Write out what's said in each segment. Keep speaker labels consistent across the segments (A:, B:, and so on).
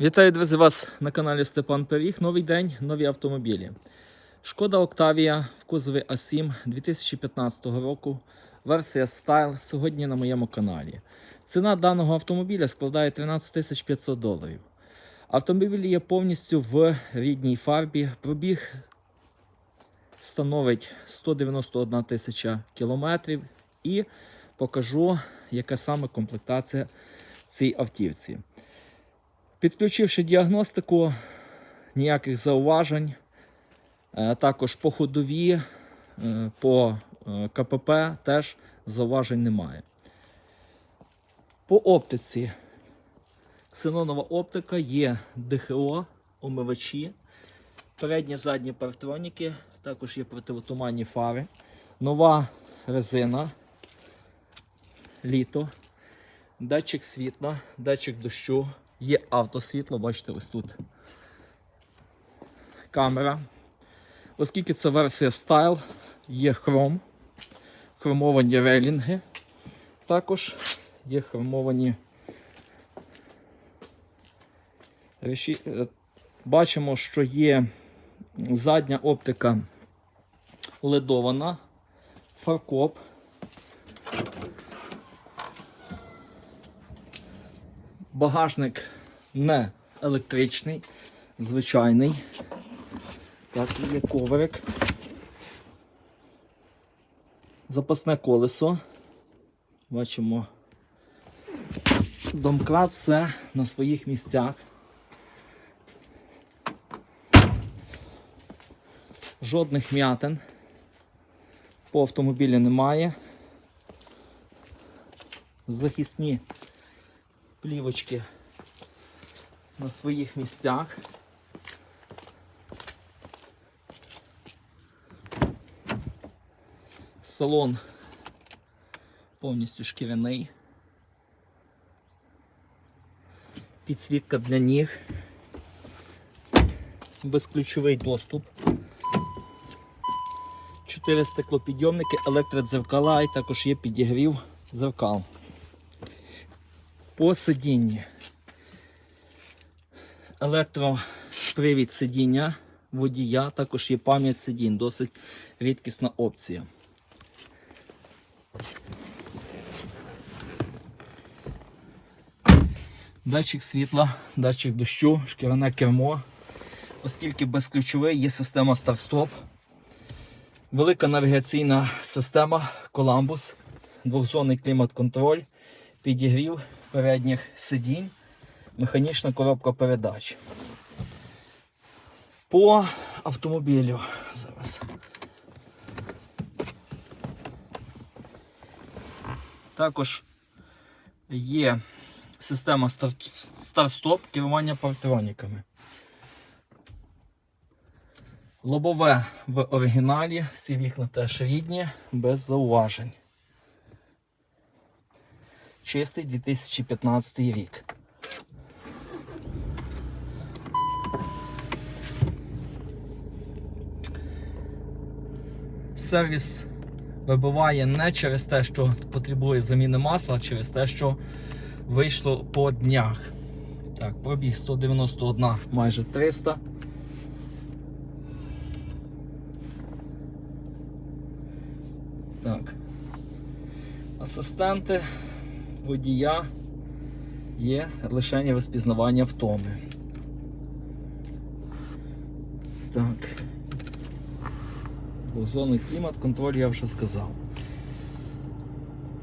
A: Вітаю, друзі, вас на каналі Степан Пиріг. Новий день, нові автомобілі. Шкода Октавія в кузові А7 2015 року. Версія Style сьогодні на моєму каналі. Ціна даного автомобіля складає 13 500 доларів. Автомобіль є повністю в рідній фарбі. Пробіг становить 191 тисяча кілометрів. І покажу, яка саме комплектація цій автівці. Підключивши діагностику, ніяких зауважень. Е, Також по ходові, е, по е, КПП теж зауважень немає. По оптиці. Ксенонова оптика є ДХО, омивачі, передні задні партроніки, також є противотуманні фари, нова резина, літо, датчик світла, датчик дощу. Є автосвітло, бачите, ось тут камера. Оскільки це версія Style, є хром, хромовані рейлінги. Також є хромовані. Е, Бачимо, що є задня оптика ледована, фаркоп. Багажник не електричний, звичайний. Так, є коврик. Запасне колесо. Бачимо. Домкрат все на своїх місцях. Жодних м'ятин по автомобілі немає. Захисні плівочки на своїх місцях. Салон повністю шкіряний. Підсвітка для ніг. Безключовий доступ. Чотири стеклопідйомники, електродзеркала і також є підігрів дзеркал. По сидінні. Електропривід сидіння водія, також є пам'ять сидінь, досить рідкісна опція. Датчик світла, датчик дощу, шкіряне кермо. Оскільки безключовий є система старт-стоп. Велика навігаційна система Columbus, двохзонний клімат-контроль, підігрів передніх сидінь, механічна коробка передач. По автомобілю зараз. Також є система старт- старт-стоп керування партроніками. Лобове в оригіналі, всі вікна теж рідні, без зауважень. Чистий 2015 рік. Сервіс вибиває не через те, що потребує заміни масла, а через те, що вийшло по днях. Так, пробіг 191 майже 300. Так. Асистенти водія є лише розпізнавання втоми. Так. Двохзонний клімат, контроль я вже сказав.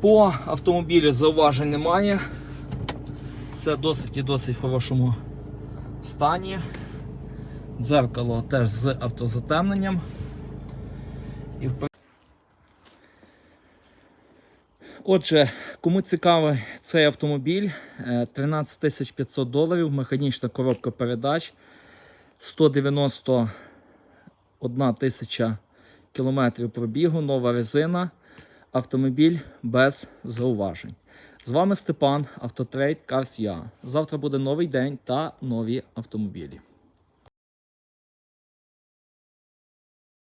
A: По автомобілю зауважень немає. Все досить і досить в хорошому стані. Дзеркало теж з автозатемненням. І Отже, кому цікавий цей автомобіль, е, 13 500 доларів, механічна коробка передач, 191 тисяча кілометрів пробігу, нова резина, автомобіль без зауважень. З вами Степан, Автотрейд Cars.ua. Завтра буде новий день та нові автомобілі.